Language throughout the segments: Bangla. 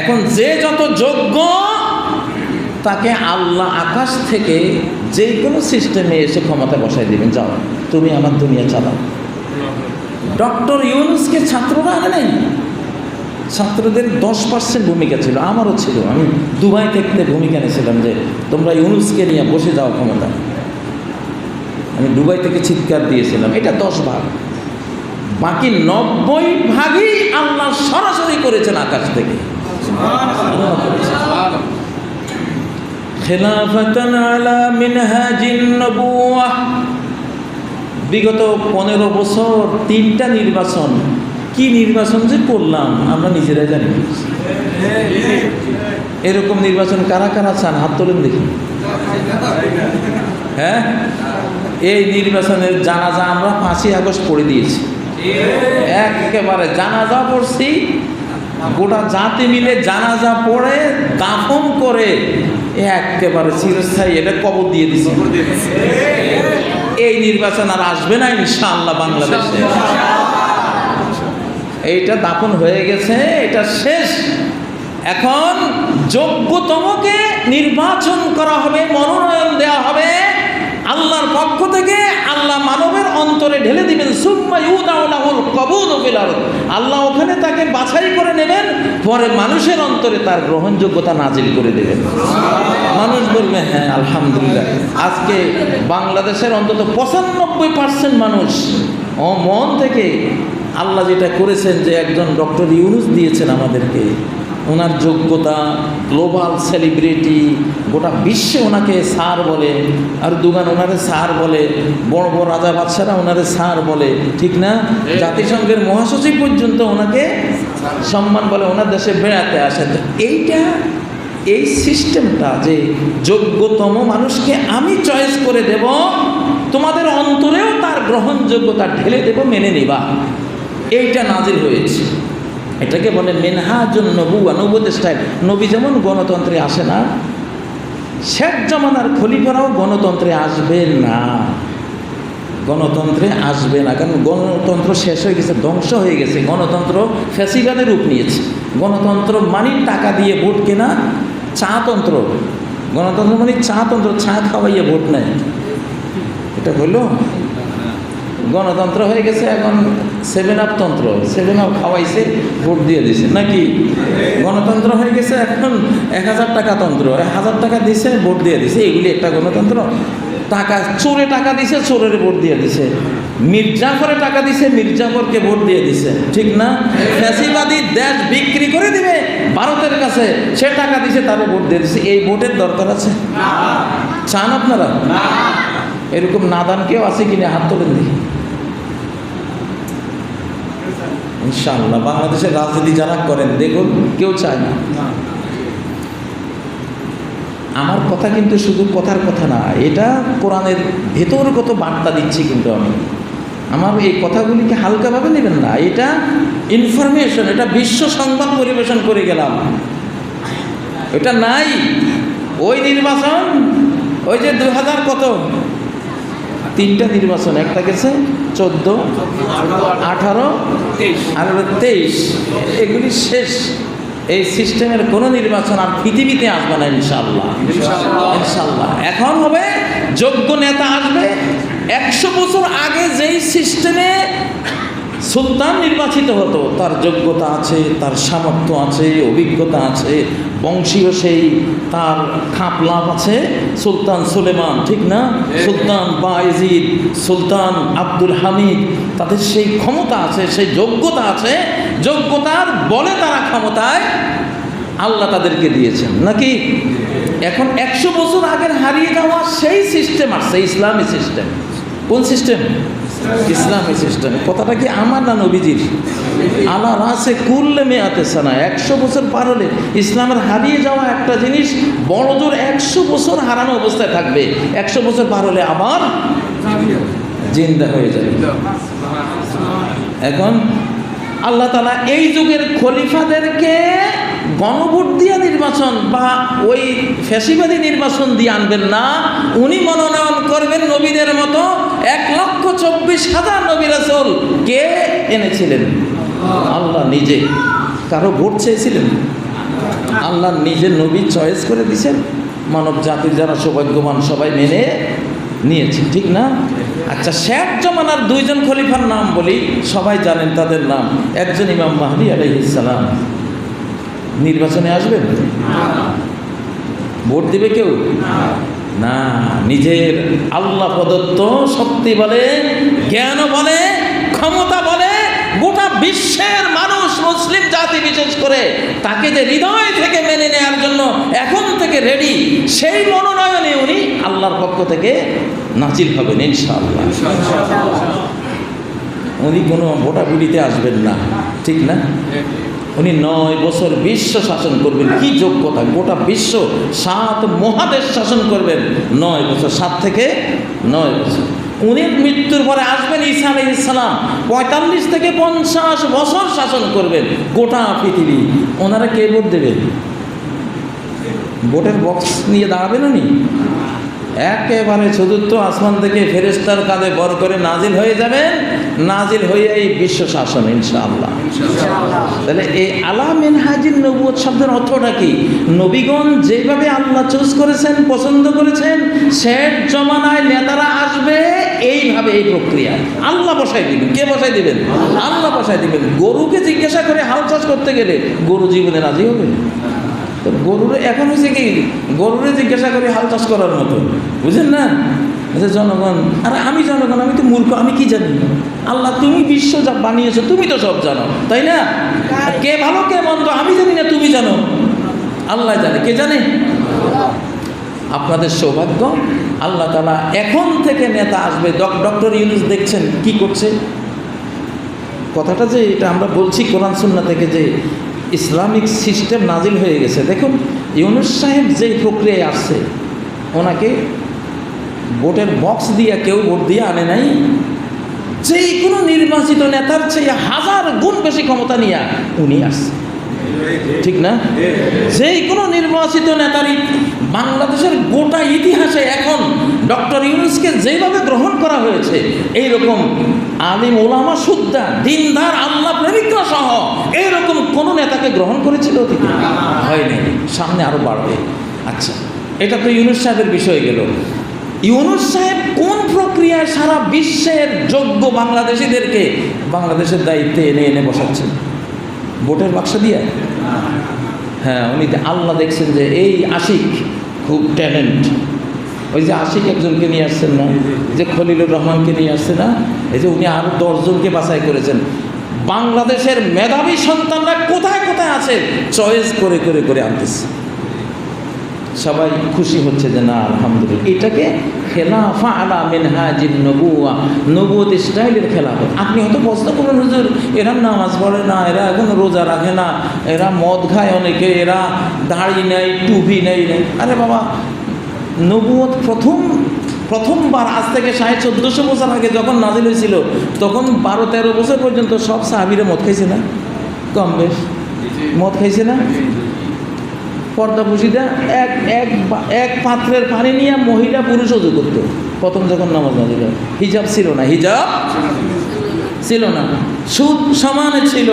এখন যে যত যোগ্য, তাকে আল্লাহ আকাশ থেকে যে কোনো সিস্টেমে এসে ক্ষমতা বসাই দিবেন। যাও, তুমি আমার দুনিয়া চালাও। ডক্টর ইউনুসকে ছাত্ররা আনে নাই? ছাত্রদের দশ পার্সেন্ট ভূমিকা ছিল, আমারও ছিল। আমি দুবাই থেকে ভূমিকা নিয়েছিলাম যে, তোমরা ইউনুসকে নিয়ে বসে যাও ক্ষমতা আমি দুবাই থেকে চিৎকার দিয়েছিলাম, এটা দশ ভাগ। বাকি নব্বই ভাগই আল্লাহ সরাসরি করেছেন আকাশ থেকে। খেলাফতান আলা মিনহাজিন বিগত পনেরো বছর তিনটা নির্বাচন। কি নির্বাচন যে করলাম, আমরা নিজেরাই জানি। এরকম নির্বাচন কারা কারা চান? হাত তোলেন দেখি। হ্যাঁ? এই নির্বাচনের জানাজা আমরা পাঁচই আগস্ট পড়ে দিয়েছি। একেবারে জানাজা পড়ছি গোটা জাতি মিলে জানাজা পড়ে দাফন করে একেবারে চিরস্থায়ী এটা কবর দিয়ে দিছি। এই নির্বাচন আর আসবে না ইনশাআল্লাহ বাংলাদেশে। এইটা দাফন হয়ে গেছে এটা শেষ। এখন যোগ্যতমকে নির্বাচন করা হবে মনোনয়ন দেওয়া হবে। আল্লাহর পক্ষ থেকে আল্লাহ মানবের অন্তরে ঢেলে দিবেন সুম্মা ইউদাউলাহুল কবুল ফিল আরদ। আল্লাহ ওখানে তাকে বাছাই করে নেবেন, পরে মানুষের অন্তরে তার গ্রহণযোগ্যতা নাজিল করে দেবেন। মানুষ বলবে হ্যাঁ আলহামদুলিল্লাহ। আজকে বাংলাদেশের অন্তত পঁচানব্বই পার্সেন্ট মানুষ ও মন থেকে আল্লাহ যেটা করেছেন যে একজন ডক্টর ইউনুস দিয়েছেন আমাদেরকে ওনার যোগ্যতা গ্লোবাল সেলিব্রিটি গোটা বিশ্বে ওনাকে স্যার বলে আর দুগান ওনারে স্যার বলে বড় বড় রাজা বাদশারা ওনারে স্যার বলে ঠিক না? জাতিসংঘের মহাসচিব পর্যন্ত ওনাকে সম্মান বলে ওনার দেশে বেড়াতে আসেন তো এইটা এই সিস্টেমটা যে যোগ্যতম মানুষকে আমি চয়েস করে দেব তোমাদের অন্তরেও তার গ্রহণযোগ্যতা ঢেলে দেব মেনে নিবা। এইটা নাজিল হয়েছে। এটাকে বলে মেনহাজুন নবুয়া স্টাইল নবী যেমন গণতন্ত্রে আসে না, শেখ জামানার খলিফারাও গণতন্ত্রে আসবে না। গণতন্ত্রে আসবে না, কারণ গণতন্ত্র শেষ হয়ে গেছে, ধ্বংস হয়ে গেছে। গণতন্ত্র ফ্যাসিবাদের রূপ নিয়েছে। গণতন্ত্র মানে টাকা দিয়ে ভোট কেনা চাতন্ত্র গণতন্ত্র মানে চাতন্ত্র চা খাওয়াইয়ে ভোট নেয়। এটা হলো গণতন্ত্র হয়ে গেছে এখন সেভেন আপ তন্ত্র সেভেন আপ খাওয়াইছে ভোট দিয়ে দিছে। নাকি? গণতন্ত্র হয়ে গেছে এখন এক হাজার টাকা তন্ত্র এক হাজার টাকা দিছে ভোট দিয়ে দিছে। এগুলি একটা গণতন্ত্র। টাকা চোরে টাকা দিছে চোরের ভোট দিয়ে দিছে। মির্জাফরে টাকা দিছে মির্জাফরকে ভোট দিয়ে দিছে। ঠিক না? ফ্যাসিবাদী দেশ বিক্রি করে দিবে ভারতের কাছে। সে টাকা দিছে তারও ভোট দিয়ে দিছে। এই ভোটের দরকার আছে? চান আপনারা? এরকম নাদান কেউ আছে কিনা? হাত তোলেন দেখি। ইনশাআল্লাহ বাংলাদেশের রাজনীতি যারা করেন দেখুন কেউ চায় না। আমার কথা কিন্তু শুধু কথার কথা না এটা কোরআনের ভেতরগত বার্তা দিচ্ছি কিন্তু আমি। আমার এই কথাগুলিকে হালকাভাবে নেবেন না এটা ইনফরমেশন এটা বিশ্ব সংবাদ পরিবেশন করে গেলাম। এটা নাই। ওই নির্বাচন ওই যে দু হাজার কত? তিনটা নির্বাচন একটা গেছে চোদ্দ আঠারো আর তেইশ। এগুলি শেষ। এই সিস্টেমের কোনো নির্বাচন আর পৃথিবীতে আসবে না ইনশাল্লাহ ইনশাল্লাহ এখন হবে যোগ্য নেতা আসবে। একশো বছর আগে যেই সিস্টেমে সুলতান নির্বাচিত হতো তার যোগ্যতা আছে তার সামর্থ্য আছে অভিজ্ঞতা আছে বংশীয় সেই তার খাপ লাভ আছে। সুলতান সুলেমান ঠিক না? সুলতান বায়েজিদ সুলতান আব্দুল হামিদ তাদের সেই ক্ষমতা আছে সেই যোগ্যতা আছে যোগ্যতার বলে তারা ক্ষমতায় আল্লাহ তাদেরকে দিয়েছেন। নাকি? এখন একশো বছর আগের হারিয়ে যাওয়া সেই সিস্টেম আসছে ইসলামী সিস্টেম কোন সিস্টেম ইসলামী সিস্টেম। কথাটা কি আমার না নবীজির? আল্লাহ রাসে কুল্লে মেয়াতে সানা, একশো বছর পার হলে ইসলামের হারিয়ে যাওয়া একটা জিনিস বড় জোর একশো বছর হারানো অবস্থায় থাকবে। একশো বছর পার হলে আবার জিন্দা হয়ে যাবে। এখন আল্লাহ তালা এই যুগের খলিফাদেরকে গণভোট দিয়ে নির্বাচন বা ওই ফ্যাসিবাদী নির্বাচন দিয়ে আনবেন না, উনি মনোনয়ন করবেন নবীদের মতো এক লক্ষ চব্বিশ হাজার নবী রাসূল। কে এনেছিলেন? আল্লাহ নিজে। কারও ভোট চেয়েছিলেন? আল্লাহ নিজের নবী চয়েস করে দিছেন মানব জাতির যারা সৌভাগ্যবান, সবাই মেনে নিয়েছে। ঠিক না? আচ্ছা শেখ জমানার দুইজন খলিফার নাম বলি, সবাই জানেন তাদের নাম। একজন ইমাম মাহদি আলহিসাম নির্বাচনে আসবেন? ভোট দিবে কেউ? না নিজের আল্লাহ প্রদত্ত শক্তি বলে জ্ঞান বলে ক্ষমতা বলে গোটা বিশ্বের মানুষ মুসলিম জাতি বিশেষ করে তাকে যে হৃদয় থেকে মেনে নেওয়ার জন্য এখন থেকে রেডি সেই মনোনয়নে উনি আল্লাহর পক্ষ থেকে নাচিল হবেন ইনশাআল্লাহ। উনি কোনো ভোটাভুটিতে আসবেন না ঠিক না? উনি নয় বছর বিশ্ব শাসন করবেন। কি যোগ্যতা? গোটা বিশ্ব সাত মহাদেশ শাসন করবেন। নয় বছর, সাত থেকে নয় বছর। উনি মৃত্যুর পরে আসবেন ঈসা আলী ইসলাম পঁয়তাল্লিশ থেকে পঞ্চাশ বছর শাসন করবেন। গোটা পৃথিবী। ওনারা কে ভোট দেবেন ভোটের বক্স নিয়ে দাঁড়াবেন উনি? একেবারে চতুর্থ আসমান থেকে ফেরেস্তার কাঁধে বর করে নাজিল হয়ে যাবেন। নাজিল হয়ে এই বিশ্ব শাসন ইনশাআল্লাহ। তাহলে এই আলা মেনহাজির নবুয়ত শব্দের অর্থটা কি? নবীগণ যেভাবে আল্লাহ চুজ করেছেন পছন্দ করেছেন শেষ জমানায় নেতারা আসবে এইভাবে এই প্রক্রিয়া। আল্লাহ বসাই দিবেন। কে বসাই দিবেন? আল্লাহ বসাই দিবেন। গরুকে জিজ্ঞাসা করে হাল চাষ করতে গেলে গরু জীবনে রাজি হবে? গরুর, এখন হয়েছে কি, গরুরে জিজ্ঞাসা করে হাল চাষ করার মতো। বুঝেন না? আচ্ছা জনগণ, আর আমি জনগণ, আমি তো মূর্খ, আমি কি জানি? আল্লাহ, তুমি বিশ্ব যা বানিয়েছো, তুমি তো সব জানো, তাই না? কে ভালো, কে মন্দ, আমি জানি না, তুমি জানো। আল্লাহ জানে, কে জানে? আপনাদের সৌভাগ্য, আল্লাহ তালা এখন থেকে নেতা আসবে। ডক্টর ইউনুস দেখছেন কি করছে? কথাটা যে এটা আমরা বলছি কোরআন সুন্না থেকে যে ইসলামিক সিস্টেম নাজিল হয়ে গেছে। দেখুন, ইউনুস সাহেব যেই প্রক্রিয়ায় আসছে, ওনাকে ভোটের বক্স দিয়ে কেউ ভোট দিয়ে আনে নাই। যেই কোনো নির্বাচিত নেতার চেয়ে হাজার গুণ বেশি ক্ষমতা নিয়ে উনি আসছে। ঠিক না? যেই কোনো নির্বাচিত নেতারই বাংলাদেশের গোটা ইতিহাসে এখন ডক্টর ইউনুসকে যেভাবে গ্রহণ করা হয়েছে এই রকম আলিম ওলামা সুদ্দা দিনদার, আল্লাহ প্রেমিকরা সহ এইরকম কোনো নেতাকে গ্রহণ করেছিল অতীতে? হয়নি। সামনে আরও বাড়বে। আচ্ছা এটা তো ইউনুস সাহেবের বিষয় গেল। ইউনুস সাহেব কোন প্রক্রিয়ায় সারা বিশ্বের যোগ্য বাংলাদেশিদেরকে বাংলাদেশের দায়িত্বে এনে এনে বসাচ্ছেন? ভোটের বাক্স দিয়ে? হ্যাঁ উনি আল্লাহ দেখছেন যে এই আশিক খুব ট্যালেন্ট। ওই যে আশিক একজনকে নিয়ে আসছেন না? যে খলিলুর রহমানকে নিয়ে আসছে না? এই যে উনি আরও দশজনকে বাছাই করেছেন। বাংলাদেশের মেধাবী সন্তানরা কোথায় কোথায় আছে? চয়েস করে করে করে আনতেছে। সবাই খুশি হচ্ছে যে না, আলহামদুলিল্লাহ। এটাকে খেলাফা আলা মিনহাজিন নবুয়া, নবুয়ত স্টাইলের খেলাফত। আপনি হয়তো প্রশ্ন করুন হুজুর, এরা নামাজ পড়ে না, এরা এখন রোজা রাখে না, এরা মদ খায় অনেকে, এরা দাড়ি নেই টুপি নেই আরে বাবা, নবুয়ত প্রথম প্রথমবার আজ থেকে সাড়ে চোদ্দোশো বছর আগে যখন নাজিল হয়েছিল, তখন বারো তেরো বছর পর্যন্ত সব সাহাবিরা মদ খাইছে না? কম বেশ। মদ খাইছে না? পর্দা পুষিটা এক এক এক পাত্রের পানি নিয়ে মহিলা পুরুষ অজু করতো। প্রথম যখন নামাজ নাজিল। হিজাব ছিল না। হিজাব ছিল না। সুদ সমানে ছিল।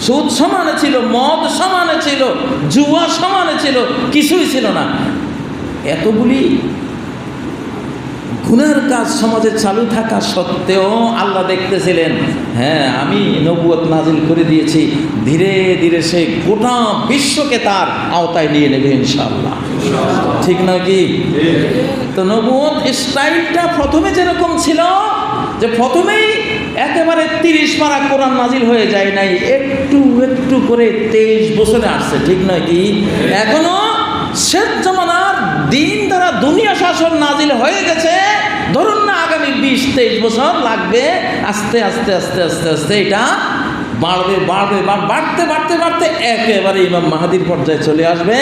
সুদ সমানে ছিল, মদ সমানে ছিল, জুয়া সমানে ছিল, কিছুই ছিল না। এতগুলি গুনার কাজ সমাজে চালু থাকা সত্ত্বেও আল্লাহ দেখতেছিলেন হ্যাঁ আমি নবুয়ত নাজিল করে দিয়েছি। ধীরে ধীরে সে গোটা বিশ্বকে তার আওতায় নিয়ে নেবে ইনশাল্লাহ ঠিক না কি? তো নবুয়ত স্টাইলটা প্রথমে যেরকম ছিল, যে প্রথমেই একেবারে তিরিশ পারা কোরআন নাজিল হয়ে যায় নাই, একটু একটু করে তেইশ বছরে আসছে, ঠিক নয় কি? এখনও শেষ জমানার দিন দ্বারা দুনিয়া শাসন নাজিল হয়ে গেছে ধরুন না আগামী বিশ, তেইশ বছর লাগবে, আস্তে আস্তে আস্তে আস্তে আস্তে এটা বাড়বে বাড়বে বাড়তে বাড়তে বাড়তে একেবারে ইমাম মাহাদির পর্যায়ে চলে আসবে,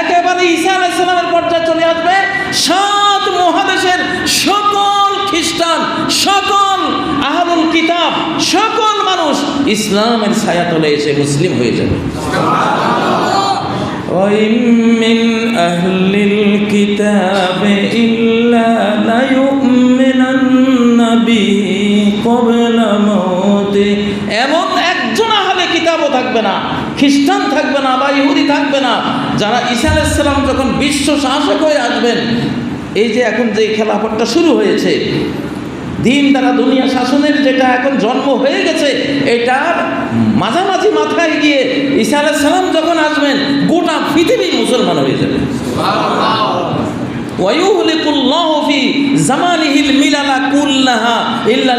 একেবারে ঈসা আলাইসালামের পর্যায়ে চলে আসবে। সাত মহাদেশের সকল খ্রিস্টান, সকল আহরুল কিতাব, সকল মানুষ ইসলামের ছায়াতলে এসে মুসলিম হয়ে যাবে। من أهل الكتاب إلا ليؤمنن به قبل موته এমন একজন আহলে কিতাবও থাকবে না খ্রিস্টান থাকবে না বা ইহুদি থাকবে না যারা ঈসা আলাইসাল্লাম যখন বিশ্ব শাসক হয়ে আসবেন এই যে এখন যে খেলাফতটা শুরু হয়েছে দিন দ্বারা দুনিয়া শাসনের যেটা এখন জন্ম হয়ে গেছে এটার মাঝামাঝি মাথায় গিয়ে ঈসা আলাইসাল্লাম যখন আসবেন গোটা পৃথিবী মুসলমান হয়ে যাবে।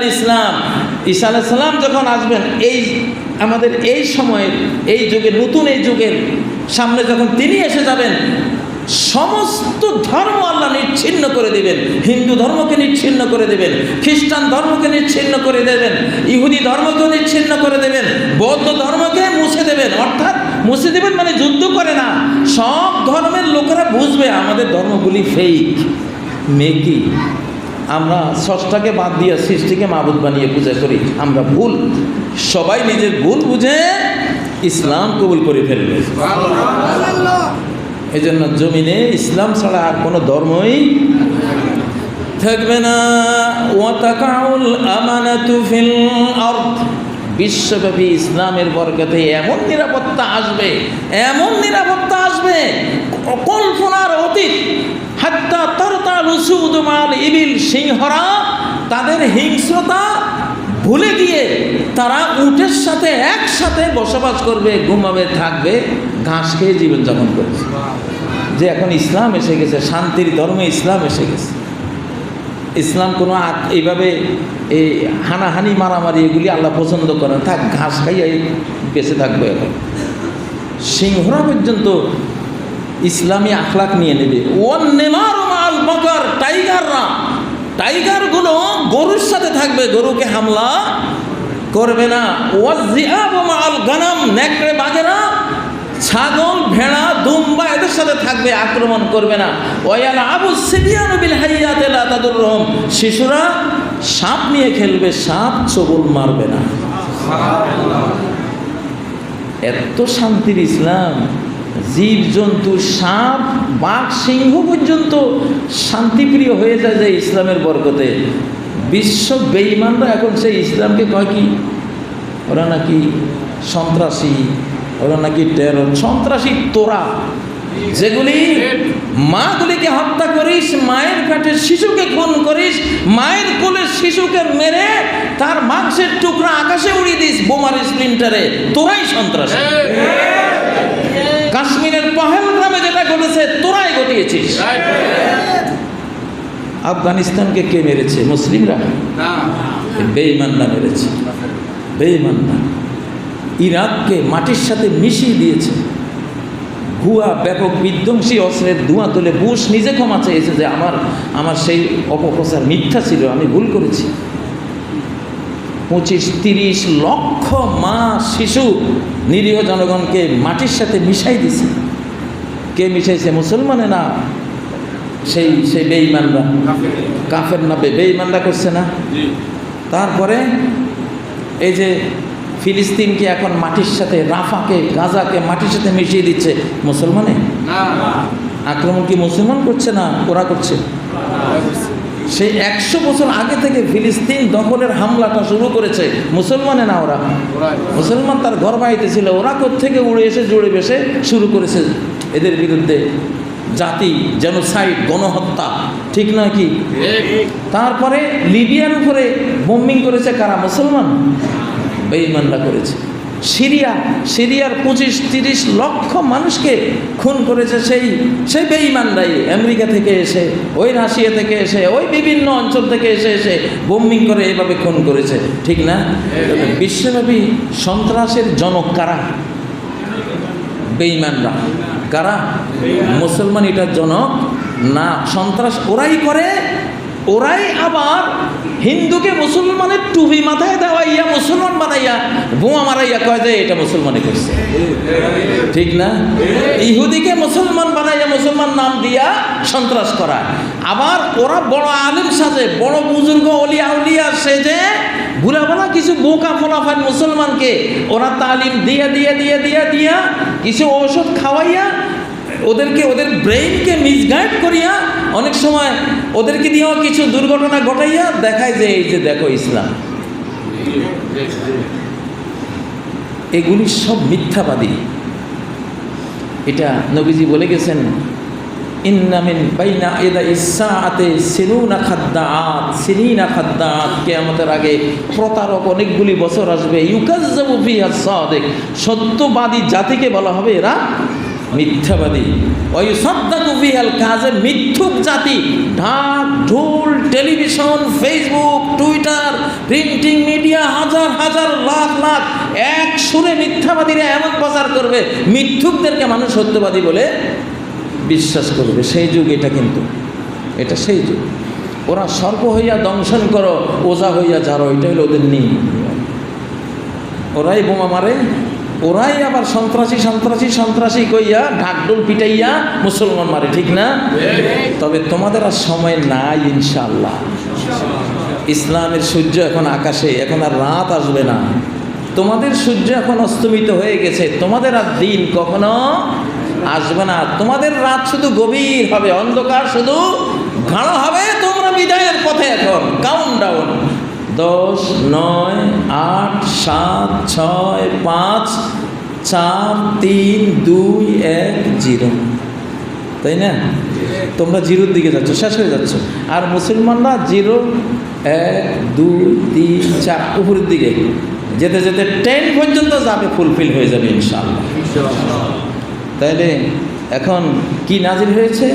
ইসলাম। ঈসা সালাম যখন আসবেন এই আমাদের এই সময়ের এই যুগের নতুন এই যুগের সামনে যখন তিনি এসে যাবেন সমস্ত ধর্ম আল্লাহ নিচ্ছিন্ন করে দেবেন। হিন্দু ধর্মকে নিচ্ছিন্ন করে দেবেন। খ্রিস্টান ধর্মকে নিচ্ছিন্ন করে দেবেন। ইহুদি ধর্মকে নিচ্ছিন্ন করে দেবেন। বৌদ্ধ ধর্মকে মুছে দেবেন। অর্থাৎ মুছে দেবেন মানে যুদ্ধ করে না। সব ধর্মের লোকেরা বুঝবে, আমাদের ধর্মগুলি ফেক মেকি আমরা ষষ্ঠাকে বাদ দিয়ে সৃষ্টিকে মাবুদ বানিয়ে পূজা করি। আমরা ভুল। সবাই নিজের ভুল বুঝে ইসলাম কবুল করে ফেলবে। এই জন্য জমিনে ইসলাম ছাড়া আর কোনো ধর্মই থাকবে না। ফিল বিশ্বব্যাপী ইসলামের বরকতে এমন নিরাপত্তা আসবে, এমন নিরাপত্তা আসবে, কল্পনার অতীত, হাত্তা তরতা রসুদ মাল ইবিল সিংহরা তাদের হিংস্রতা ভুলে গিয়ে তারা উটের সাথে একসাথে বসবাস করবে, ঘুমাবে, থাকবে, ঘাস খেয়ে জীবনযাপন করবে। যে এখন ইসলাম এসে গেছে, শান্তির ধর্মে ইসলাম এসে গেছে। ইসলাম কোনো এইভাবে এই হানাহানি, মারামারি এগুলি আল্লাহ পছন্দ করেন। থাক, ঘাস খাইয়ে বেঁচে থাকবে এখন। সিংহরা পর্যন্ত ইসলামী আখলাক নিয়ে নেবে। বকর টাইগাররা। টাইগারগুলো গরুর সাথে থাকবে, গরুকে হামলা করবে না। ওয়াজিআব মাল গানাম, নেকড়ে বাগেরা ছাগল, ভেড়া, দুম্বা এদের সাথে থাকবে, আক্রমণ করবে না। ওয়াল আবু সিবিয়ান বিল হাইয়াতে তাদুর রহম শিশুরা সাপ নিয়ে খেলবে, সাপ চবল মারবে না। এত শান্তির ইসলাম। জীব জন্তু সাপ, বাঘ, সিংহ পর্যন্ত শান্তিপ্রিয় হয়ে যায় যে ইসলামের বরকতে। বিশ্ব বেঈমানরা এখন সেই ইসলামকে কয় কি? ওরা নাকি সন্ত্রাসী। ওরা নাকি টেরর সন্ত্রাসী তোরা যেগুলি মাগুলিকে হত্যা করিস মায়ের পেটে শিশুকে খুন করিস মায়ের কোলের শিশুকে মেরে তার মাংসের টুকরা আকাশে উড়িয়ে দিস বোমার স্প্লিন্টারে। তোরাই সন্ত্রাসী। কাশ্মীরের পহেলগ্রামে যেটা ঘটেছে তোরাই ঘটিয়েছিস। আফগানিস্তানকে কে মেরেছে? মুসলিমরা? বেঈমানরা মেরেছে। বেঈমানরা। ইরাককে মাটির সাথে মিশিয়ে দিয়েছে। ভুয়া ব্যাপক বিধ্বংসী অস্ত্রের ধোঁয়া তুলে বুশ নিজে ক্ষমা চেয়েছে যে আমার আমার সেই অপপ্রচার মিথ্যা ছিল আমি ভুল করেছি। পঁচিশ তিরিশ লক্ষ মা শিশু নিরীহ জনগণকে মাটির সাথে মিশাই দিছে। কে মিশাইছে মুসলমানে না সেই সেই বেঈমানরা? কাফের না বেঈমানরা করছে না? তারপরে এই যে ফিলিস্তিনকে এখন মাটির সাথে রাফাকে গাজাকে মাটির সাথে মিশিয়ে দিচ্ছে? মুসলমানে? আক্রমণ কি মুসলমান করছে না ওরা করছে? সেই একশো বছর আগে থেকে ফিলিস্তিন দখলের হামলাটা শুরু করেছে। মুসলমানে না ওরা? মুসলমান তার ঘর বাড়িতে ছিল ওরা থেকে উড়ে এসে জুড়ে বেসে শুরু করেছে এদের বিরুদ্ধে। জাতি যেন জেনোসাইড গণহত্যা ঠিক নয় কি? তারপরে লিবিয়ার উপরে বোম্বিং করেছে কারা? মুসলমান? বেঈমানরা করেছে। সিরিয়া, সিরিয়ার পঁচিশ, তিরিশ লক্ষ মানুষকে খুন করেছে সেই সেই বেঈমানরাই আমেরিকা থেকে এসে, ওই রাশিয়া থেকে এসে, ওই বিভিন্ন অঞ্চল থেকে এসে এসে বোম্বিং করে এভাবে খুন করেছে। ঠিক না? বিশ্বব্যাপী সন্ত্রাসের জনক কারা? বেঈমানরা কারা? মুসলমান এটার জনক না, সন্ত্রাস ওরাই করে ওরাই আবার হিন্দুকে মুসলমানের টুপি মাথায় দেওয়াইয়া মুসলমান বানাইয়া বোমা মারাইয়া কয় যে এটা মুসলমানে করছে। ঠিক না? ইহুদিকে মুসলমান বানাইয়া মুসলমান নাম দিয়া সন্ত্রাস করা। আবার ওরা বড় আলিম সাজে, বড় বুজুর্গ অলিয়া উলিয়া সেজে ভুলা বলা কিছু বোকা ফলাফান মুসলমানকে ওরা তালিম দিয়া দিয়া দিয়া দিয়া দিয়া কিছু ঔষধ খাওয়াইয়া ওদেরকে, ওদের ব্রেইনকে মিসগাইড করিয়া অনেক সময় ওদেরকে দিয়েও কিছু দুর্ঘটনা ঘটাইয়া দেখায় যে, এই যে দেখো ইসলাম। এগুলি সব মিথ্যাবাদী। এটা নবীজি বলে গেছেন ইন্নামিন বাইনা এদা ইসাআতে সিনুনা খাদ্দাআত, সিনিনা খাদ্দাআত। কিয়ামতের আগে প্রতারক অনেকগুলি বছর আসবে। ইউকাজ্জাবু ফিহা সাদিক। সত্যবাদী জাতিকে বলা হবে এরা মিথ্যাবাদী। ওই ওয়ুসাদ্দাকু ফিহাল কাজে মিথ্যুক জাতি। ঢাক, ঢোল, television, Facebook, Twitter, printing media, হাজার হাজার, লাখ লাখ। এক সুরে মিথ্যাবাদীরা এমন প্রচার করবে, মিথ্যুকদেরকে মানুষ সত্যবাদী বলে বিশ্বাস করবে। সেই যুগ এটা কিন্তু। এটা সেই যুগ। ওরা সর্প হইয়া দংশন করো, ওজা হইয়া যারো এটা হলো ওদের নিয়ম। ওরাই বোমা মারে ওরাই আবার সন্ত্রাসী সন্ত্রাসী সন্ত্রাসী কইয়া ঢাকডোল পিটাইয়া মুসলমান মারে, ঠিক না? তবে তোমাদের আর সময় নাই ইনশাল্লাহ ইসলামের সূর্য এখন আকাশে, এখন আর রাত আসবে না। তোমাদের সূর্য এখন অস্তমিত হয়ে গেছে, তোমাদের আর দিন কখনো আসবে না। তোমাদের রাত শুধু গভীর হবে, অন্ধকার শুধু ঘাড়ো হবে, তোমরা বিদায়ের পথে এখন কাউন্ট ডাউন দশ নয় আট সাত ছয় পাঁচ চার তিন দুই এক জিরো। তাই না? তোমরা জিরোর দিকে যাচ্ছ শেষ হয়ে যাচ্ছ। আর মুসলমানরা জিরো এক দুই তিন চার উপরের দিকে। যেতে যেতে টেন পর্যন্ত যাবে ফুলফিল হয়ে যাবে ইনশাআল্লাহ। তাইলে এখন কি নাজিল হয়েছে?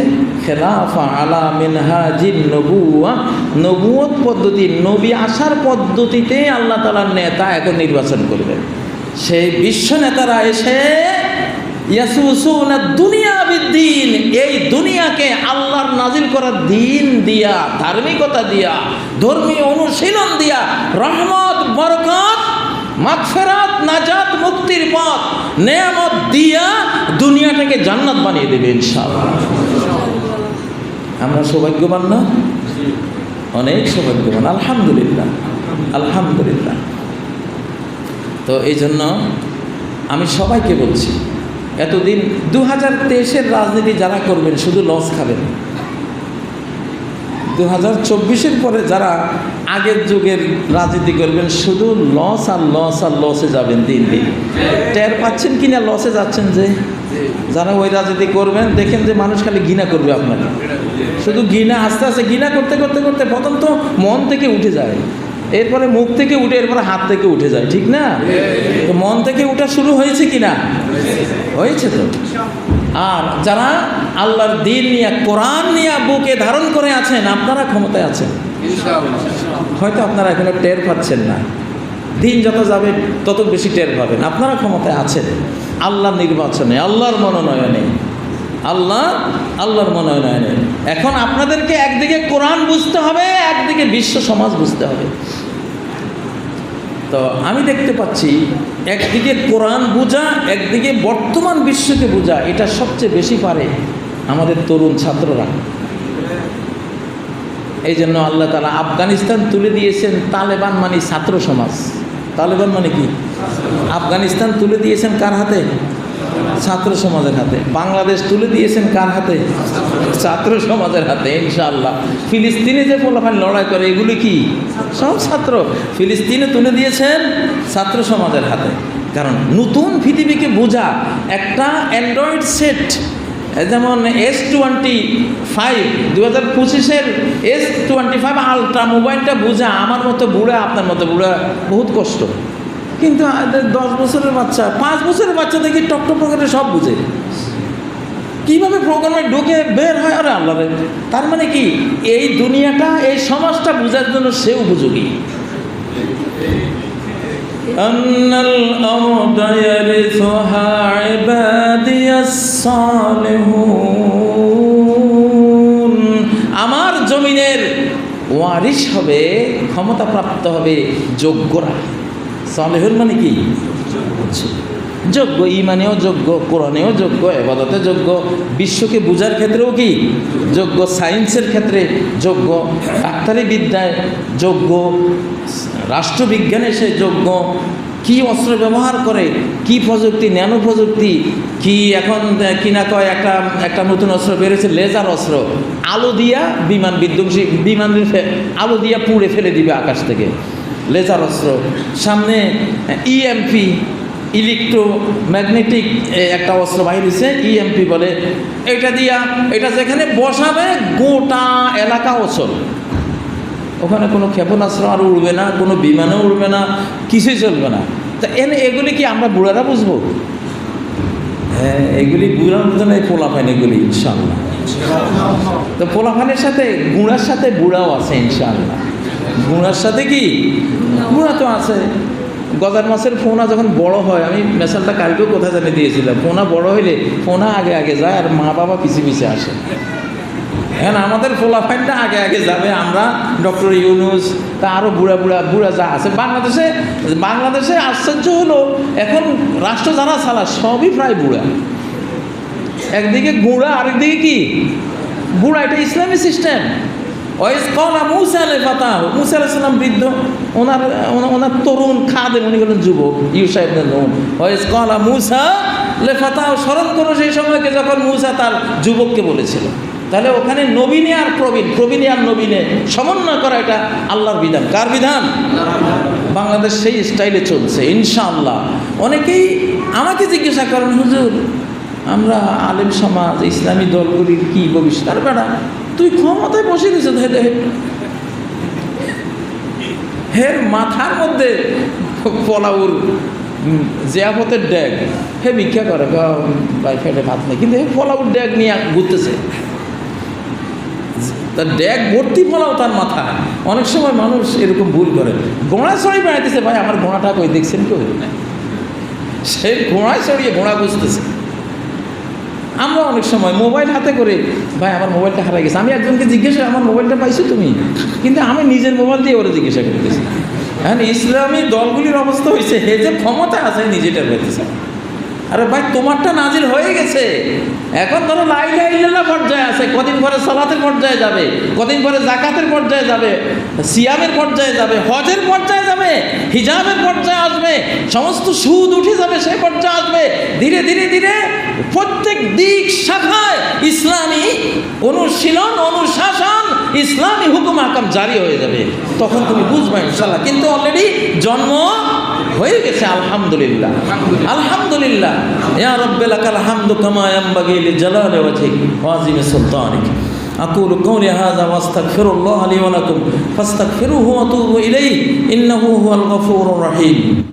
খেলাফা আলা মিনহাজিন নবুয়া নবুয়ত পদ্ধতি, নবী আসার পদ্ধতিতে আল্লাহ তালার নেতা এখন নির্বাচন করবে। সেই বিশ্ব নেতারা এসে দুনিয়া বিদ্দিন, এই দুনিয়াকে আল্লাহর নাজিল করা দিন দিয়া, ধার্মিকতা দিয়া, ধর্মীয় অনুশীলন দিয়া, রহমত, বরকত মাগফেরাত, নাজাত, মুক্তির পথ, নেয়ামত দিয়া দুনিয়াটাকে জান্নাত বানিয়ে দেবে ইনশাআল্লাহ। আমরা সৌভাগ্যবান না? অনেক সৌভাগ্যবান, আলহামদুলিল্লাহ আলহামদুলিল্লাহ। তো এই জন্য আমি সবাইকে বলছি, এতদিন দু হাজার তেইশের রাজনীতি যারা করবেন, শুধু লস খাবেন। দু হাজার চব্বিশের পরে যারা আগের যুগের রাজনীতি করবেন, শুধু লস আর লস আর লসে যাবেন দিন দিন। টের পাচ্ছেন কি না লসে যাচ্ছেন যে? যারা ওই রাজনীতি করবেন, দেখেন যে মানুষ খালি ঘৃণা করবে আপনাকে। শুধু ঘৃণা, আস্তে আস্তে ঘৃণা করতে করতে করতে প্রথম তো মন থেকে উঠে যায়। এরপরে মুখ থেকে উঠে, এরপরে হাত থেকে উঠে যায়, ঠিক না? তো মন থেকে উঠা শুরু হয়েছে কি না হয়েছে তো। আর যারা আল্লাহর দিন নিয়ে কোরআন নিয়ে বুকে ধারণ করে আছেন আপনারা ক্ষমতায় আছেন। হয়তো আপনারা এখনও টের পাচ্ছেন না। দিন যত যাবে তত বেশি টের পাবেন। আপনারা ক্ষমতায় আছেন। আল্লাহ নির্বাচনে আল্লাহর মনোনয়নে। আল্লাহ আল্লাহর মনোনয়নে। এখন আপনাদেরকে একদিকে কোরআন বুঝতে হবে একদিকে বিশ্ব সমাজ বুঝতে হবে। তো আমি দেখতে পাচ্ছি একদিকে কোরআন বোঝা, একদিকে বর্তমান বিশ্বকে বোঝা, এটা সবচেয়ে বেশি পারে আমাদের তরুণ ছাত্ররা। এই জন্য আল্লাহ তালা আফগানিস্তান তুলে দিয়েছেন তালেবান মানে ছাত্র সমাজ। তালেবান মানে কি? আফগানিস্তান তুলে দিয়েছেন কার হাতে? ছাত্র সমাজের হাতে। বাংলাদেশ তুলে দিয়েছেন কার হাতে? ছাত্র সমাজের হাতে, ইনশাআল্লাহ। ফিলিস্তিনে যে পোলাফান লড়াই করে, এগুলি কি? সব ছাত্র। ফিলিস্তিনে তুলে দিয়েছেন ছাত্র সমাজের হাতে। কারণ নতুন পৃথিবীকে বোঝা একটা অ্যান্ড্রয়েড সেট যেমন এস টোয়েন্টি ফাইভ দু হাজার পঁচিশের এস টোয়েন্টি ফাইভ আলট্রা মোবাইলটা বোঝা আমার মতো বুড়া, আপনার মতো বুড়া বহুত কষ্ট। কিন্তু আমাদের দশ বছরের বাচ্চা পাঁচ বছরের বাচ্চা দেখি টকটক করে সব বুঝে কীভাবে প্রোগ্রামে ঢুকে বের হয় আরে আল্লাহ রে। তার মানে কি এই দুনিয়াটা এই সমাজটা বোঝার জন্য সে উপযোগী أن الأرض يرثها عبادي الصالحون আমার জমিনের ওয়ারিশ হবে ক্ষমতাপ্রাপ্ত হবে যোগ্যরা সালেহুন মানে কি? যোগ্য ইমানেও যোগ্য, কোরআনেও যোগ্য, এবাদতে যোগ্য। বিশ্বকে বোঝার ক্ষেত্রেও কি? যোগ্য। সায়েন্সের ক্ষেত্রে যোগ্য। ডাক্তারি বিদ্যায় যোগ্য। রাষ্ট্রবিজ্ঞানে সে যোগ্য। কি অস্ত্র ব্যবহার করে? কি প্রযুক্তি? ন্যানো প্রযুক্তি? কি এখন কিনা কয়, একটা একটা নতুন অস্ত্র বেরিয়েছে, লেজার অস্ত্র। আলো দিয়া বিমান বিধ্বংসী, বিমান আলো দিয়া পুড়ে ফেলে দিবে আকাশ থেকে। লেজার অস্ত্র। সামনে ইএমপি ইলেকট্রোম্যাগনেটিক একটা অস্ত্র বাহির হয়েছে ইএমপি বলে। এটা দিয়া, এটা যেখানে বসাবে, গোটা এলাকা অচল। ওখানে কোনো ক্ষেপণাস্ত্র আর উড়বে না, কোনো বিমানও উড়বে না, কিছুই চলবে না। তা এনে, এগুলি কি আমরা বুড়ারা বুঝব? হ্যাঁ এগুলি বুড়ার মতো নয় পোলাপাইন এগুলি ইনশাল্লাহ তো পোলাপানের সাথে, গুঁড়ার সাথে বুড়াও আছে ইনশাল্লাহ গুঁড়ার সাথে কি? গুঁড়া তো আছে। গজার মাছের ফোনা যখন বড় হয় আমি মেশালটা কালকেও কোথায় জানিয়ে দিয়েছিলাম। ফোনা বড় হইলে ফোনা আগে আগে যায় আর মা বাবা পিছিয়ে পিছিয়ে আসে। এখন আমাদের ফোলাফাইনটা আগে আগে যাবে। আমরা ডক্টর ইউনুস তা আরও বুড়া বুড়া বুড়া যা আছে। বাংলাদেশে বাংলাদেশে আশ্চর্য হলো এখন রাষ্ট্র যারা ছাড়া সবই প্রায় বুড়া। একদিকে গুঁড়া আরেকদিকে কি? বুড়া এটা ইসলামী সিস্টেম। ওয়াইস কলা মুসা আলে ফাতাহ, মুসা আলাইসাল্লাম বৃদ্ধ, ওনার ওনার তরুণ খাদেম, উনি হলেন যুবক, ইউসা ইবনে নুন ওয়াইস কলা মুসা লে ফাতাহ, স্মরণ করো সেই সময়কে যখন মুসা তার যুবককে বলেছিল। তাহলে ওখানে নবীনে আর প্রবীণ, প্রবীণে আর নবীনে সমন্বয় করা এটা আল্লাহর বিধান। কার বিধান? বাংলাদেশ সেই স্টাইলে চলছে, ইনশাআল্লাহ। অনেকেই আমাকে জিজ্ঞাসা করেন, হুজুর, আমরা আলেম সমাজ, ইসলামী দলগুলির কি ভবিষ্যৎ? আর বেড়া তুই ক্ষমতায় বসে গেছে ধে দেহে। হের মাথার মধ্যে পলাউর জিয়াফতের ড্যাগ। হে ভিক্ষা করে ফেটে ভাত নেই। কিন্তু হে পলাউর ড্যাগ নিয়ে ঘুরতেছে। তার ড্যাগ ভর্তি ফলাও তার মাথা। অনেক সময় মানুষ এরকম ভুল করে। গোড়া চড়িয়ে বেড়াইতেছে, ভাই, আমার গোড়াটা কই, দেখছেন কেউ সে ঘোড়ায় চড়িয়ে ঘোড়া বুঝতেছে আমরা অনেক সময় মোবাইল হাতে করে, ভাই, আমার মোবাইলটা হারাই গেছে। আমি একজনকে জিজ্ঞাসা আমার মোবাইলটা পাইছো তুমি? কিন্তু আমি নিজের মোবাইল দিয়ে ওরা জিজ্ঞাসা করতেছি। হ্যাঁ ইসলামী দলগুলির অবস্থা হয়েছে হে যে ক্ষমতা আছে নিজেটা পেতেছে আরে ভাই, তোমারটা নাজিল হয়ে গেছে। এখন ধরো লাইলা ইল্লাল্লাহ পর্যায়ে আছে, কদিন পরে সালাতের পর্যায়ে যাবে, কদিন পরে জাকাতের পর্যায়ে যাবে, সিয়ামের পর্যায়ে যাবে, হজের পর্যায়ে যাবে, হিজাবের পর্যায়ে আসবে, সমস্ত সুদ উঠে যাবে সেই পর্যায়ে আসবে। ধীরে ধীরে ধীরে প্রত্যেক দিক শাখায় ইসলামী অনুশীলন, অনুশাসন, ইসলামী হুকুম হাকাম জারি হয়ে যাবে। তখন তুমি বুঝবে ইনশাল্লাহ কিন্তু অলরেডি জন্ম হয়ে গেছে আলহামদুলিল্লাহ আলহামদুলিল্লাহ ইয়া রব্বিল লাকাল হামদু কামা ইয়ানবাগি লিজালালি ওয়াজহিক ওয়া আযিমি সুলতানিক أقول قولي هذا وأستغفر الله لي ولكم فاستغفروه وتوبوا إليه إنه هو الغفور الرحيم